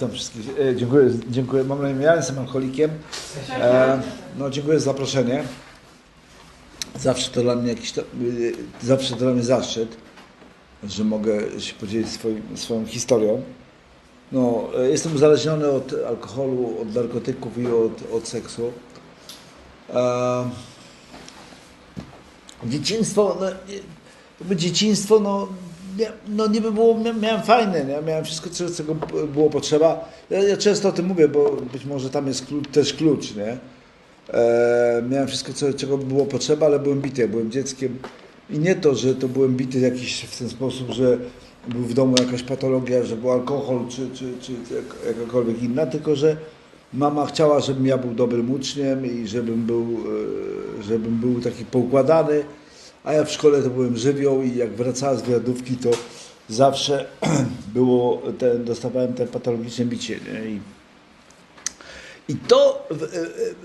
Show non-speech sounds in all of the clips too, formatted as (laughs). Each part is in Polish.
witam wszystkich. E, dziękuję, dziękuję. Mam na imię Jan, jestem alkoholikiem. E, no, dziękuję za zaproszenie. Zawsze to dla mnie jakiś, to, y, zawsze to dla mnie zaszczyt, że mogę się podzielić swoim, swoją historią. No, e, jestem uzależniony od alkoholu, od narkotyków i od, od seksu. E, dzieciństwo, no, jakby dzieciństwo, no, no niby było, mia- miałem fajne, nie? miałem wszystko, czego było potrzeba. Ja, ja często o tym mówię, bo być może tam jest klucz, też klucz, nie? E, miałem wszystko, co, czego było potrzeba, ale byłem bity, byłem dzieckiem. I nie to, że to byłem bity jakiś w ten sposób, że był w domu jakaś patologia, że był alkohol, czy, czy, czy jak- jakakolwiek inna, tylko że mama chciała, żebym ja był dobrym uczniem i żebym był, e, żebym był taki poukładany, a ja w szkole to byłem żywioł i jak wracałem z wywiadówki, to zawsze (clears throat) było, ten, dostawałem te patologiczne bicie. Nie? I, i to w- e,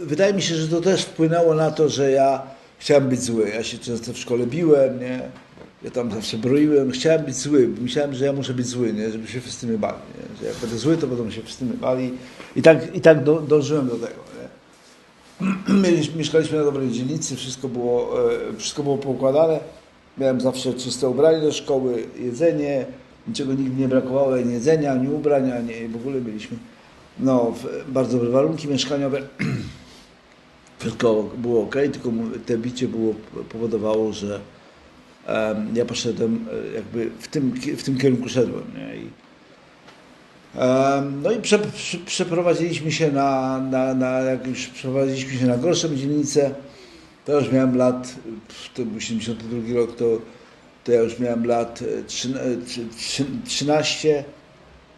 wydaje mi się, że to też wpłynęło na to, że ja chciałem być zły. Ja się często w szkole biłem, nie? Ja tam zawsze broiłem, chciałem być zły. Myślałem, że ja muszę być zły, nie? żeby się wszyscy mnie bali. Nie? Że jak będę zły, to będą się wszyscy mnie bali. I tak, i tak do, dążyłem do tego. (clears throat) Mieliśmy, mieszkaliśmy na dobrej dzielnicy, wszystko było, e, wszystko było poukładane. Miałem zawsze czyste ubranie do szkoły, jedzenie, niczego nigdy nie brakowało, ani jedzenia, ani ubrań, ani w ogóle mieliśmy no, bardzo dobre warunki mieszkaniowe. (clears throat) Wszystko było ok, tylko te bicie było, powodowało, że em, ja poszedłem e, jakby w tym, w tym kierunku szedłem. Nie? I, no i prze, prze, przeprowadziliśmy się na, na, na, jak już przeprowadziliśmy się na gorszą dzielnicę, to już miałem lat, to był 72 rok, to, to ja już miałem lat e, trzyna- e, trzy- trzy- 13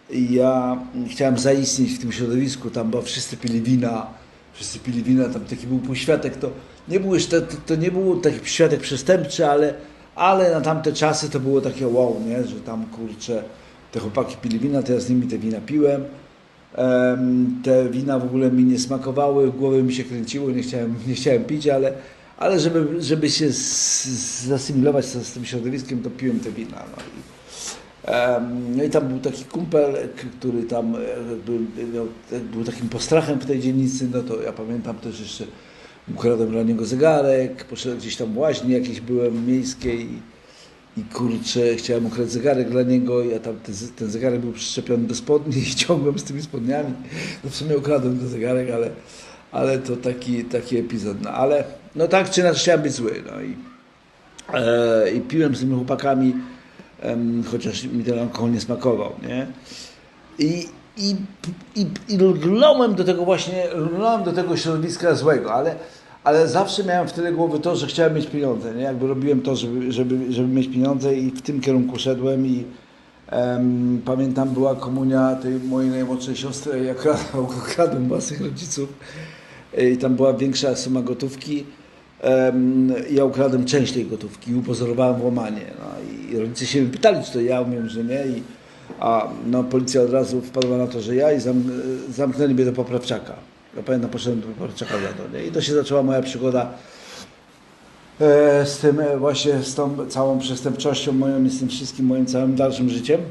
i ja chciałem zaistnieć w tym środowisku, tam bo wszyscy pili wina, wszyscy pili wina, tam taki był półświatek, to nie był jeszcze, to, to nie był taki światek przestępczy, ale, ale na tamte czasy to było takie wow, nie, że tam kurczę, te chłopaki pili wina, to ja z nimi te wina piłem. Em, te wina w ogóle mi nie smakowały, w głowie mi się kręciło, nie chciałem, nie chciałem pić, ale, ale żeby, żeby się zasymilować z, z tym środowiskiem, to piłem te wina. No i, No i tam był taki kumpel, który tam e, jakby miał, był takim postrachem w tej dzielnicy, no to ja pamiętam też jeszcze ukradłem dla niego zegarek, poszedłem gdzieś tam w łaźni jakieś byłem miejskiej i, kurczę, chciałem ukraść zegarek dla niego, ja tam ten, ten zegarek był przyczepiony do spodni i (laughs) ciągłem z tymi spodniami, no w sumie ukradłem ten zegarek, ale, ale to taki, taki epizod, no ale no tak czy inaczej chciałem być zły, no i, e, i piłem z tymi chłopakami, em, chociaż mi ten alkohol nie smakował, nie? I, i, i, i lgnąłem do tego właśnie, lgnąłem do tego środowiska złego, ale, ale zawsze miałem w tyle głowy to, że chciałem mieć pieniądze, nie? Jakby robiłem to, żeby, żeby, żeby mieć pieniądze i w tym kierunku szedłem i pamiętam była komunia tej mojej najmłodszej siostry, jak okradłem (laughs) własnych rodziców i tam była większa suma gotówki. Ja ukradłem część tej gotówki i upozorowałem włamanie. No, I rodzice się pytali, czy to ja umiem, że nie. I, a no, policja od razu wpadła na to, że ja i zam, zamknęli mnie do poprawczaka. Ja pamiętam, poszedłem do poprawczaka za to. Nie? I to się zaczęła moja przygoda e, z tym e, właśnie, z tą całą przestępczością moją i z tym wszystkim moim całym dalszym życiem.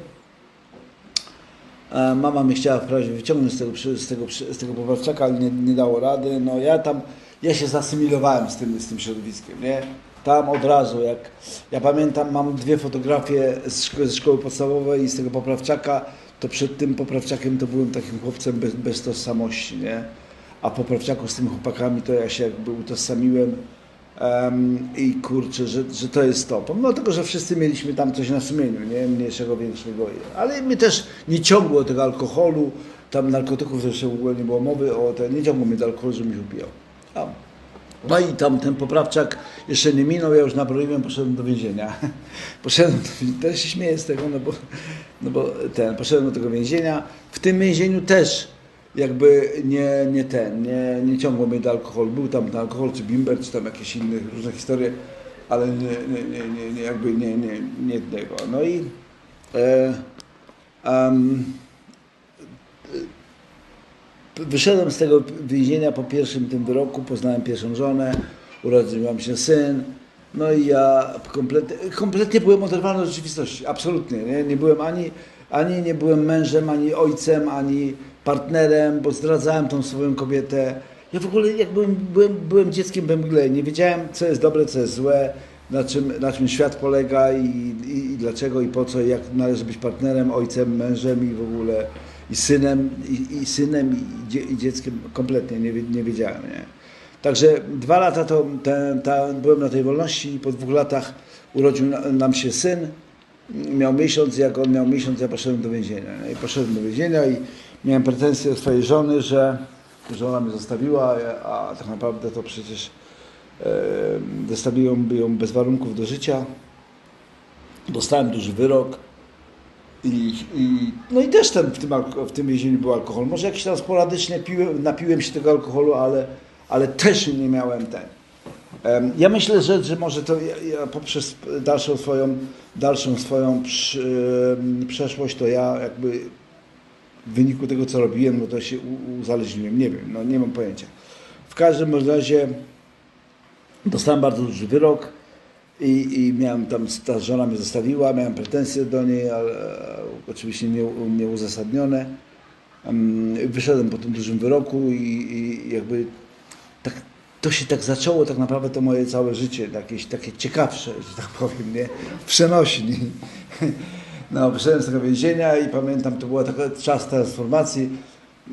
E, Mama mnie chciała wprawdzie wyciągnąć z tego, z tego, z tego poprawczaka, ale nie, nie dało rady. No ja tam, ja się zasymilowałem z tym, z tym środowiskiem, nie? Tam od razu, jak ja pamiętam, mam dwie fotografie z szkoły, ze szkoły podstawowej i z tego poprawczaka, to przed tym poprawczakiem to byłem takim chłopcem bez, bez tożsamości, nie? A po poprawczaku z tymi chłopakami to ja się jakby utożsamiłem em, i kurczę, że, że to jest to. Pomimo tego, że wszyscy mieliśmy tam coś na sumieniu, nie? Mniejszego, większego. Ale mnie też nie ciągło tego alkoholu, tam narkotyków zresztą w ogóle nie było mowy, o te, nie ciągło mnie do alkoholu, żebym się upijał. Tam. No i tam ten poprawczak jeszcze nie minął, ja już nabroiłem, poszedłem do więzienia. (laughs) Poszedłem do teraz się śmieję z tego, no bo, no bo ten, poszedłem do tego więzienia. W tym więzieniu też jakby nie, nie ten, nie, nie ciągło mnie do alkoholu. Był tam ten alkohol, czy bimber, czy tam jakieś inne różne historie, ale nie, nie, nie, nie, jakby nie, nie, nie tego. No i e, em, Wyszedłem z tego więzienia po pierwszym tym wyroku, poznałem pierwszą żonę, urodził się syn. No i ja kompletnie, kompletnie byłem oderwany od rzeczywistości, absolutnie. Nie, nie byłem ani Ani nie byłem mężem, ani ojcem, ani partnerem, bo zdradzałem tą swoją kobietę. Ja w ogóle jak byłem, byłem, byłem dzieckiem we mgle, nie wiedziałem co jest dobre, co jest złe, na czym, na czym świat polega i, i, i dlaczego i po co, jak należy być partnerem, ojcem, mężem i w ogóle i synem, i, i synem i, dzie, i dzieckiem kompletnie nie, nie wiedziałem. Nie? Także dwa lata to te, ta, byłem na tej wolności i po dwóch latach urodził na- nam się syn. Miał miesiąc, jak on miał miesiąc, ja poszedłem do więzienia. I poszedłem do więzienia i miałem pretensje do swojej żony, że żona mnie zostawiła, a tak naprawdę to przecież zostawiłem ją bez warunków do życia. Dostałem duży wyrok. I, i, no i też ten, w, tym, w tym więzieniu był alkohol. Może jakiś tam sporadycznie piłem, napiłem się tego alkoholu, ale, ale też nie miałem ten. Ja myślę, że, że może to ja, poprzez dalszą swoją, dalszą swoją przy, przeszłość, to ja jakby w wyniku tego, co robiłem, no to się uzależniłem. Nie wiem, no nie mam pojęcia. W każdym razie dostałem bardzo duży wyrok i, i miałem tam, ta żona mnie zostawiła, miałem pretensje do niej, ale e, oczywiście nie, nieuzasadnione. Em, Wyszedłem po tym dużym wyroku i, i jakby tak, to się tak zaczęło tak naprawdę to moje całe życie, jakieś takie ciekawsze, że tak powiem, nie? W przenośni. No, wyszedłem z tego więzienia i pamiętam, to był taki czas transformacji.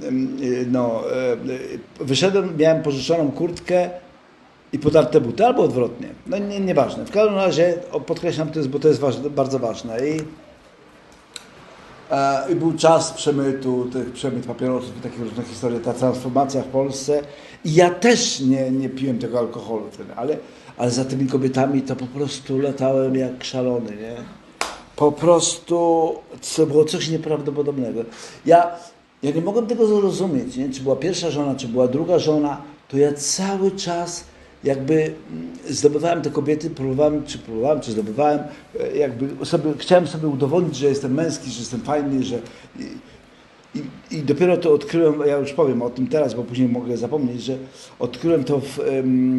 Y, No, e, wyszedłem, miałem pożyczoną kurtkę i podarte buty, albo odwrotnie. No nie, nieważne. W każdym razie podkreślam to, jest, bo to jest ważne, bardzo ważne. I, e, I był czas przemytu, tych przemyt papierosów i takie różne historie, ta transformacja w Polsce. I ja też nie, nie piłem tego alkoholu ale, ale za tymi kobietami to po prostu latałem jak szalony, nie? Po prostu to było coś nieprawdopodobnego. Ja, ja nie mogłem tego zrozumieć, nie? czy była pierwsza żona, czy była druga żona, to ja cały czas jakby mm, zdobywałem te kobiety, próbowałem, czy próbowałem, czy zdobywałem, e, jakby sobie, chciałem sobie udowodnić, że jestem męski, że jestem fajny, że... I, i, dopiero to odkryłem, ja już powiem o tym teraz, bo później mogę zapomnieć, że odkryłem to w,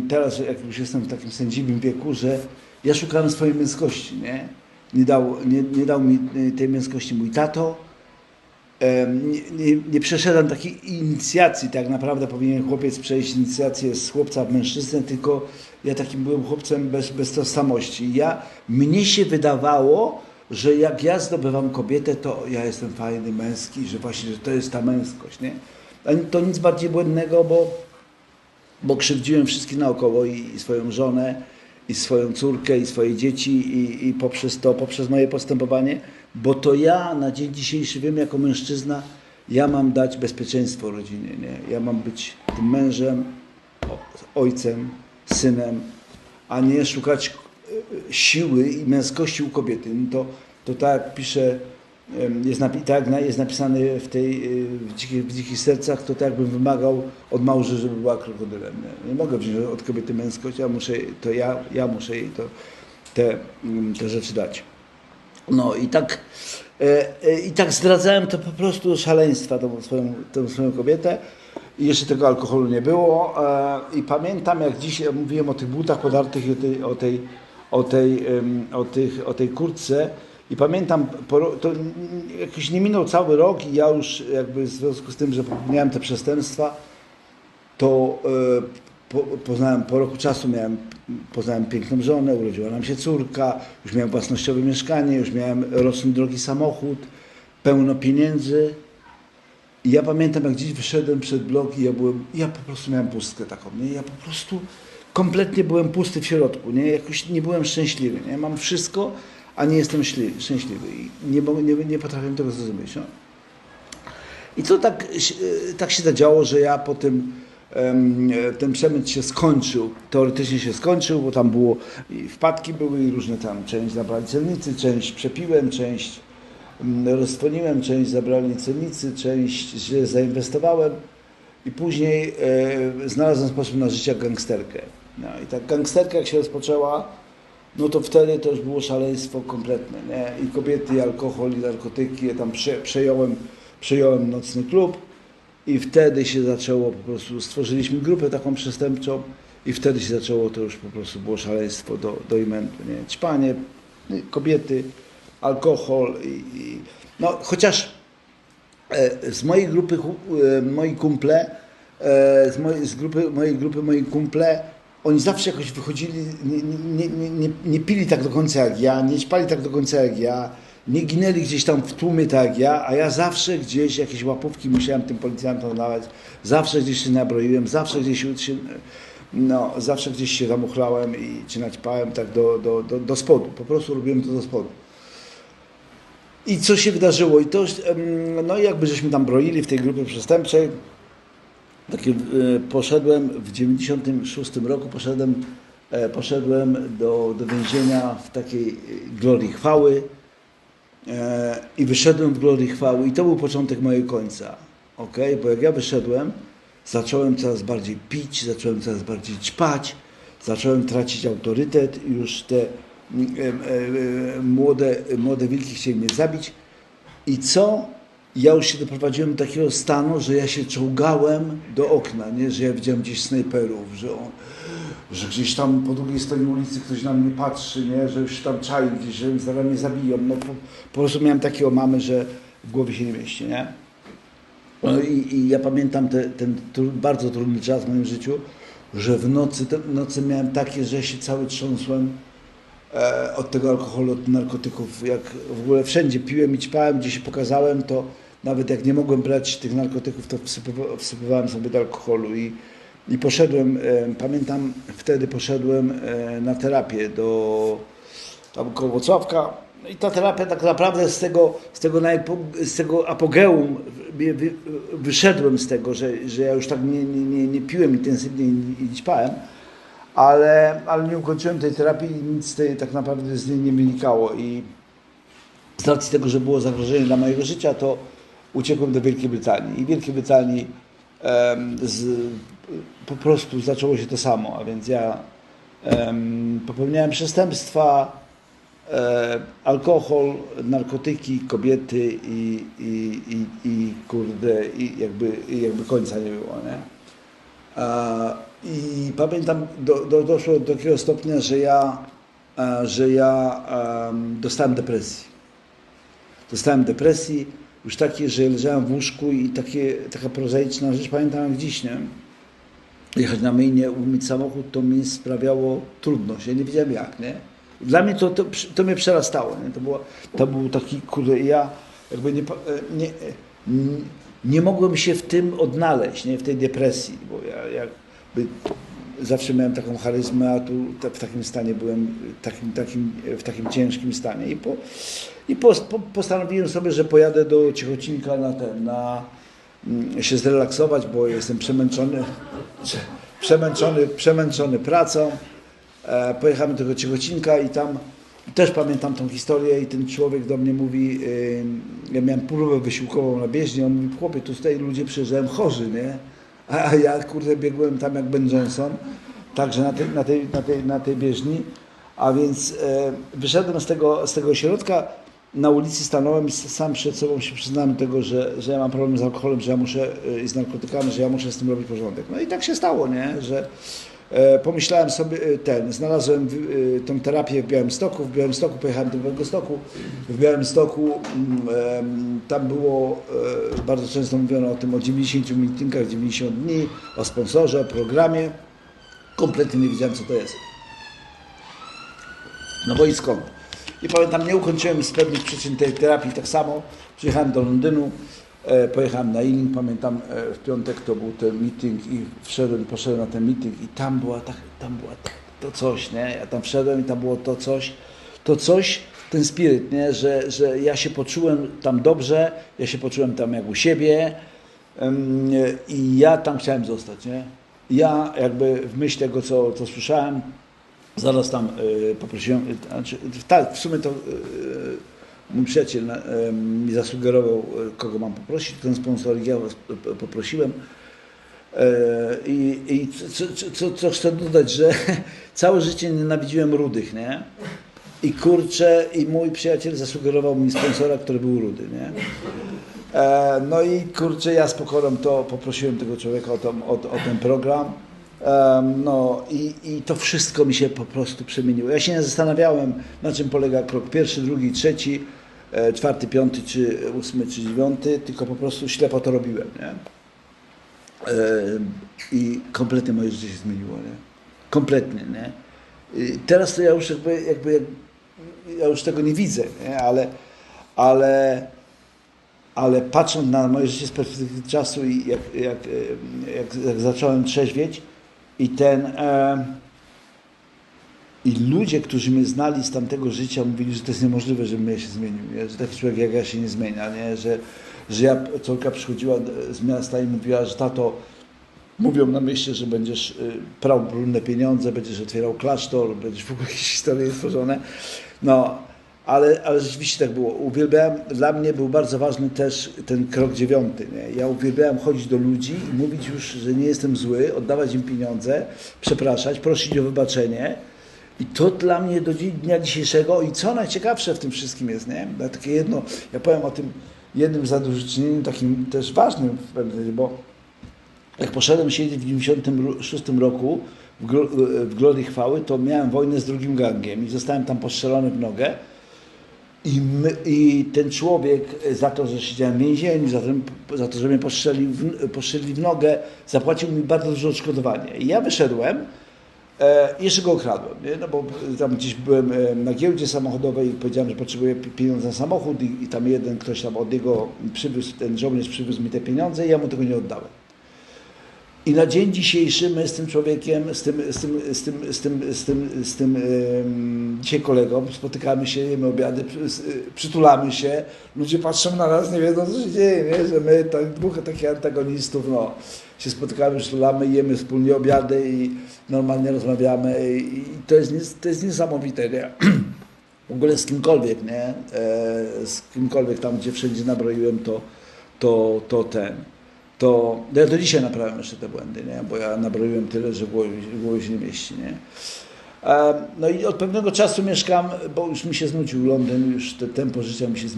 teraz, jak już jestem w takim sędziwym wieku, że ja szukałem swojej męskości, nie? Nie dał, nie, nie dał mi y, tej męskości mój tato. Nie, nie, nie przeszedłem takiej inicjacji, tak naprawdę powinien chłopiec przejść inicjację z chłopca w mężczyznę, tylko ja takim byłem chłopcem bez, bez tożsamości. Ja, mnie się wydawało, że jak ja zdobywam kobietę, to ja jestem fajny, męski, że właśnie że to jest ta męskość. Nie? To nic bardziej błędnego, bo, bo krzywdziłem wszystkich naokoło i, i swoją żonę, i swoją córkę, i swoje dzieci, i, i poprzez to, poprzez moje postępowanie, bo to ja na dzień dzisiejszy wiem jako mężczyzna, ja mam dać bezpieczeństwo rodzinie, nie? Ja mam być tym mężem, ojcem, synem, a nie szukać e, siły i męskości u kobiety. No to, to tak jak pisze, jest, tak jest napisane w tej e, w dzikich, w dzikich sercach, to tak jakbym wymagał od małży, żeby była krokodylem. Nie, mogę wziąć od kobiety męskość, ja muszę, to ja, ja muszę jej to, te, mm, te rzeczy dać. No i tak, e, e, i tak zdradzałem to po prostu szaleństwa, tą swoją, tą swoją kobietę. I jeszcze tego alkoholu nie było. E, I pamiętam, jak dzisiaj mówiłem o tych butach podartych i o tej, o tej, o tej, o o tej kurtce. I pamiętam, to jakoś nie minął cały rok i ja już jakby w związku z tym, że popełniałem te przestępstwa, to e, po, poznałem, po roku czasu miałem, poznałem piękną żonę, urodziła nam się córka, już miałem własnościowe mieszkanie, już miałem roczny drogi samochód, pełno pieniędzy. I ja pamiętam, jak dziś wyszedłem przed blok i ja byłem, ja po prostu miałem pustkę taką, nie? Ja po prostu kompletnie byłem pusty w środku, nie? Jakoś nie byłem szczęśliwy, nie? Mam wszystko, a nie jestem śli- szczęśliwy i nie, nie, nie potrafię tego zrozumieć, no. I co tak, się- tak się zadziało, że ja po tym em, ten przemyt się skończył, teoretycznie się skończył, bo tam było i wpadki były i różne tam, część zabrali celnicy, część przepiłem, część roztwoniłem, część zabrali celnicy, część źle zainwestowałem i później e, znalazłem sposób na życie gangsterkę. No i ta gangsterka jak się rozpoczęła, no to wtedy to już było szaleństwo kompletne, nie? I kobiety, i alkohol, i narkotyki, ja tam prze, przejąłem, przejąłem nocny klub i wtedy się zaczęło po prostu, stworzyliśmy grupę taką przestępczą i wtedy się zaczęło, to już po prostu było szaleństwo do, do imentu, nie? Y, kobiety, alkohol i, i no chociaż e, z mojej grupy e, moi kumple, e, z, mojej, z grupy, mojej grupy moi kumple, oni zawsze jakoś wychodzili, nie, nie, nie, nie, pili tak do końca jak ja, nie ćpali tak do końca jak ja, nie ginęli gdzieś tam w tłumie tak jak ja, a ja zawsze gdzieś jakieś łapówki musiałem tym policjantom dawać, zawsze gdzieś się nabroiłem, zawsze gdzieś się, no, zawsze gdzieś się tam uchlałem i czy naćpałem tak do, do, do, do spodu, po prostu robiłem to do spodu. I co się wydarzyło? I to, no jakby żeśmy tam broili w tej grupie przestępczej, takie, e, poszedłem w 96 roku, poszedłem, e, poszedłem do, do więzienia w takiej e, glorii chwały i wyszedłem w glorii chwały i to był początek mojego końca, ok? Bo jak ja wyszedłem, zacząłem coraz bardziej pić, zacząłem coraz bardziej ćpać, zacząłem tracić autorytet i już te e, e, młode, młode wilki chcieli mnie zabić. I co? Ja już się doprowadziłem do takiego stanu, że ja się czołgałem do okna, nie? że ja widziałem gdzieś snajperów, że, on, że gdzieś tam po drugiej stronie ulicy ktoś na mnie patrzy, nie? że już tam czai gdzieś, że zaraz mnie zabiją. No, po, po prostu miałem takiego mamy, że w głowie się nie mieści. Nie? No i, i ja pamiętam te, ten tru, bardzo trudny czas w moim życiu, że w nocy, te, nocy miałem takie, że się cały trząsłem e, od tego alkoholu, od narkotyków. Jak w ogóle wszędzie piłem i ćpałem, gdzie się pokazałem, to nawet jak nie mogłem brać tych narkotyków, to wsypywa, wsypywałem sobie do alkoholu i, i poszedłem, e, pamiętam wtedy poszedłem e, na terapię do tam. No I ta terapia tak naprawdę z tego, z tego, najpo, z tego apogeum wy, wy, wyszedłem z tego, że, że ja już tak nie, nie, nie, nie piłem intensywnie i, i ćpałem, ale, ale nie ukończyłem tej terapii i nic z tej, tak naprawdę z niej nie wynikało. I z racji tego, że było zagrożenie dla mojego życia, to uciekłem do Wielkiej Brytanii. I w Wielkiej Brytanii em, z, po prostu zaczęło się to samo, a więc ja em, popełniałem przestępstwa, e, alkohol, narkotyki, kobiety i, i, i, i kurde, i jakby, i jakby końca nie było, nie? A, I pamiętam, do, do, doszło do takiego stopnia, że ja, a, że ja em, dostałem depresji. Dostałem depresji, już takie, że leżałem w łóżku i takie, taka prozaiczna rzecz, pamiętam jak dziś, nie? Jechać na myjnie, umyć samochód, to mi sprawiało trudność. Ja nie wiedziałem jak, nie? Dla mnie to, to, to mnie przerastało, nie? To, było, to był taki, kurde, ja jakby nie, nie, e, n- nie mogłem się w tym odnaleźć, nie? W tej depresji, bo ja jakby zawsze miałem taką charyzmę, a tu w takim stanie byłem, takim, takim, w takim ciężkim stanie. I, po, i po, po, postanowiłem sobie, że pojadę do Ciechocinka na ten, na mm, się zrelaksować, bo jestem przemęczony, (laughs) przemęczony, przemęczony pracą. E, pojechałem do tego Ciechocinka i tam też pamiętam tą historię i ten człowiek do mnie mówi, ja miałem próbę wysiłkową na bieżni, on mówi, chłopie, tu tutaj ludzie przyjeżdżają chorzy, nie? A ja, kurde, biegłem tam jak Ben Johnson, także na tej, na tej, na tej, na tej bieżni, a więc e, wyszedłem z tego, z tego na ulicy stanąłem i sam przed sobą się przyznałem tego, że, że ja mam problem z alkoholem, że ja muszę e, i z narkotykami, że ja muszę z tym robić porządek. No i tak się stało, nie? Że pomyślałem sobie e, ten, znalazłem e, tą terapię w Białymstoku, w Białymstoku pojechałem do Białegostoku, w Białymstoku mm, tam było e, bardzo często mówiono o tym, o 90 meetingach, 90 dni, o sponsorze, programie. Kompletnie nie wiedziałem, co to jest. No bo i skąd? I pamiętam, nie ukończyłem z pewnych przyczyn tej terapii tak samo. Przyjechałem do Londynu, e, pojechałem na Ealing, pamiętam e, w piątek to był ten meeting i wszedłem, poszedłem na ten meeting i tam była, tak, tam była tak, to coś, nie? Ja tam wszedłem i tam było to coś, to coś, ten spiryt, nie? Że, że ja się poczułem tam dobrze, ja się poczułem tam jak u siebie i ja tam chciałem zostać, nie? Ja jakby w myśl tego, co, co słyszałem, Zaraz tam y, poprosiłem, znaczy, tak, w sumie to mój przyjaciel mi zasugerował, y, kogo mam poprosić, ten sponsor, ja poprosiłem. Y, I, i co, co, co, chcę dodać, że (laughs) całe życie nienawidziłem rudych, nie? I kurczę, i mój przyjaciel zasugerował mi sponsora, który był rudy, nie? E, No i kurczę, ja z pokorą to poprosiłem tego człowieka o, tą, o, o ten program. Em, no i, i to wszystko mi się po prostu przemieniło. Ja się nie zastanawiałem, na czym polega krok pierwszy, drugi, trzeci, e, czwarty, piąty, czy ósmy, czy dziewiąty, tylko po prostu ślepo to robiłem, nie? Em, I kompletnie moje życie się zmieniło, nie? Kompletnie, nie? I teraz to ja już jakby, jakby jak, ja już tego nie widzę, nie? Ale, ale, ale patrząc na moje życie z perspektywy czasu i jak, jak, e, jak, jak zacząłem trzeźwieć i ten e, i ludzie, którzy mnie znali z tamtego życia mówili, że to jest niemożliwe, żebym ja się zmienił, nie? że taki człowiek jak ja się nie zmienia, nie? Że, że ja, córka przychodziła z miasta i mówiła, że tato, mówią na mieście, że będziesz y, prał brudne pieniądze, będziesz otwierał klasztor, będziesz w ogóle jakieś historie stworzone. No, ale, ale rzeczywiście tak było. Uwielbiałem, dla mnie był bardzo ważny też ten krok dziewiąty. Nie? Ja uwielbiałem chodzić do ludzi i mówić już, że nie jestem zły, oddawać im pieniądze, przepraszać, prosić o wybaczenie. I to dla mnie do dnia dzisiejszego i co najciekawsze w tym wszystkim jest, nie? Ja takie jedno, ja powiem o tym jednym zadośćuczynieniu takim też ważnym w pewnym bo jak poszedłem siedzieć w 96 roku w, glo, w Glorii Chwały, to miałem wojnę z drugim gangiem i zostałem tam postrzelony w nogę. I, my, I ten człowiek za to, że siedziałem w więzieniu, za to, za to że mnie postrzelił w, postrzelił w nogę, zapłacił mi bardzo duże odszkodowanie. I ja wyszedłem, e, jeszcze go okradłem, nie? No bo tam gdzieś byłem e, na giełdzie samochodowej i powiedziałem, że potrzebuję pi- pieniądze na samochód i, i tam jeden ktoś tam od niego przywiózł, ten żołnierz przywiózł mi te pieniądze i ja mu tego nie oddałem. I na dzień dzisiejszy my z tym człowiekiem, z tym, z tym, z tym, z tym, z tym, z tym em, dzisiaj kolegą spotykamy się, jemy obiady, przytulamy się, ludzie patrzą na nas, nie wiedzą co się dzieje, nie? że my tak, dwóch takich antagonistów, no, się spotykamy, przytulamy, jemy wspólnie obiady i normalnie rozmawiamy i, i to, jest, nies- to jest niesamowite, nie? W ogóle z kimkolwiek, nie? E, z kimkolwiek tam, gdzie wszędzie nabroiłem, to, to, to ten to ja do dzisiaj naprawiam jeszcze te błędy, nie? bo ja nabroiłem tyle, że w głowie, głowie się nie mieści. Nie? No i od pewnego czasu mieszkam, bo już mi się znudził Londyn, już te tempo życia mi się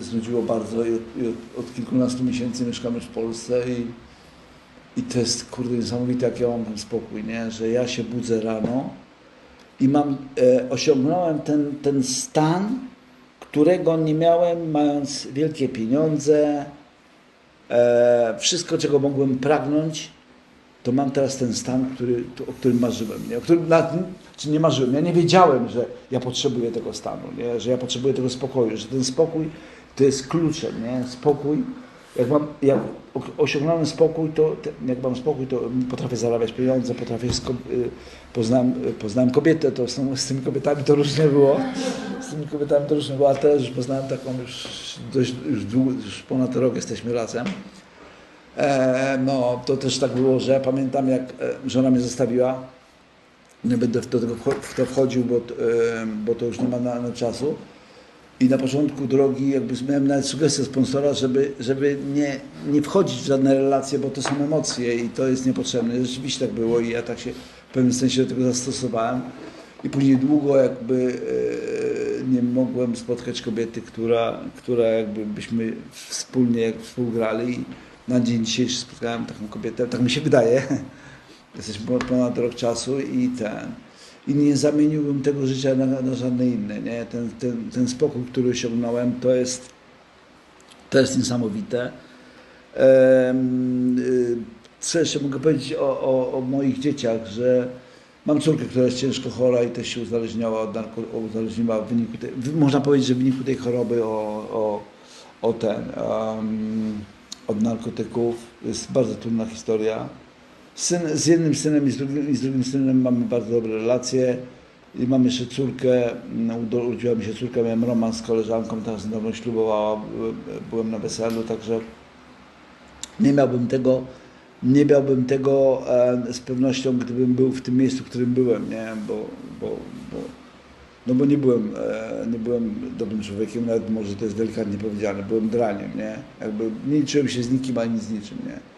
znudziło bardzo i od, i od, od kilkunastu miesięcy mieszkam już w Polsce i, i to jest kurde niesamowite, jak ja mam ten spokój, nie? że ja się budzę rano i mam, e, osiągnąłem ten, ten stan, którego nie miałem mając wielkie pieniądze, wszystko, czego mogłem pragnąć, to mam teraz ten stan, który, o którym marzyłem. Nie? O którym, na, czy nie marzyłem, ja nie wiedziałem, że ja potrzebuję tego stanu, nie? że ja potrzebuję tego spokoju, że ten spokój to jest kluczem, nie? spokój. Jak, mam, jak osiągnąłem spokój, to jak mam spokój, to potrafię zarabiać pieniądze, potrafię, sko- y, poznałem, y, poznałem kobietę, to z, z tymi kobietami to różnie było, z tymi kobietami to różnie było, a teraz już poznałem taką już dość, już, długo, już ponad rok jesteśmy razem. E, no, to też tak było, że pamiętam, jak e, żona mnie zostawiła. Nie będę w to, w to wchodził, bo, e, bo to już nie ma na, na czasu. I na początku drogi jakby miałem nawet sugestię sponsora, żeby, żeby nie, nie wchodzić w żadne relacje, bo to są emocje i to jest niepotrzebne. Rzeczywiście tak było i ja tak się w pewnym sensie do tego zastosowałem. I później długo jakby e, nie mogłem spotkać kobiety, która, która jakby byśmy wspólnie współgrali. I na dzień dzisiejszy spotkałem taką kobietę, tak mi się wydaje. (laughs) Jesteśmy po- ponad rok czasu i ten. I nie zamieniłbym tego życia na, na żadne inne. Nie? Ten, ten, ten spokój, który osiągnąłem, to jest, to jest niesamowite. Y, Co jeszcze mogę powiedzieć o, o, o moich dzieciach, że mam córkę, która jest ciężko chora i też się uzależniała od narko, uzależniła w wyniku tej, można powiedzieć, że w wyniku tej choroby o, o, o ten, em, od narkotyków. Jest bardzo trudna historia. Syn, z jednym synem i z, drugim, i z drugim synem mamy bardzo dobre relacje. I mam jeszcze córkę, udo- urodziła mi się córka, miałem romans z koleżanką, teraz niedawno ślubowała, byłem- byłem na weselu, także nie miałbym tego, nie miałbym tego e, z pewnością, gdybym był w tym miejscu, w którym byłem, nie? Bo, bo, bo, no bo nie byłem, e, nie byłem dobrym człowiekiem, nawet może to jest delikatnie powiedziane, byłem draniem, nie? Jakby nie liczyłem się z nikim, ani z niczym, nie?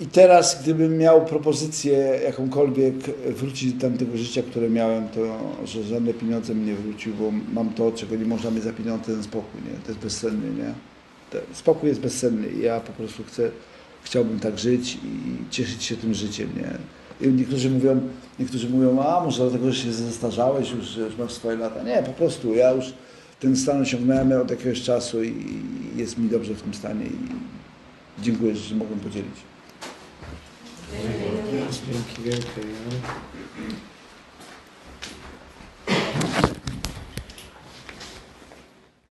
I teraz, gdybym miał propozycję jakąkolwiek wrócić do tamtego życia, które miałem, to że żadne pieniądze mi nie wrócił, bo mam to, czego nie można mieć za pieniądze, ten spokój, nie? To jest bezcenny, nie? Spokój jest bezcenny i ja po prostu chcę, chciałbym tak żyć i cieszyć się tym życiem, nie? I niektórzy mówią, niektórzy mówią, a może dlatego, że się zestarzałeś już, że już masz swoje lata. Nie, po prostu ja już ten stan osiągnąłem od jakiegoś czasu i jest mi dobrze w tym stanie i dziękuję, że mogłem podzielić. Dzięki wielkie.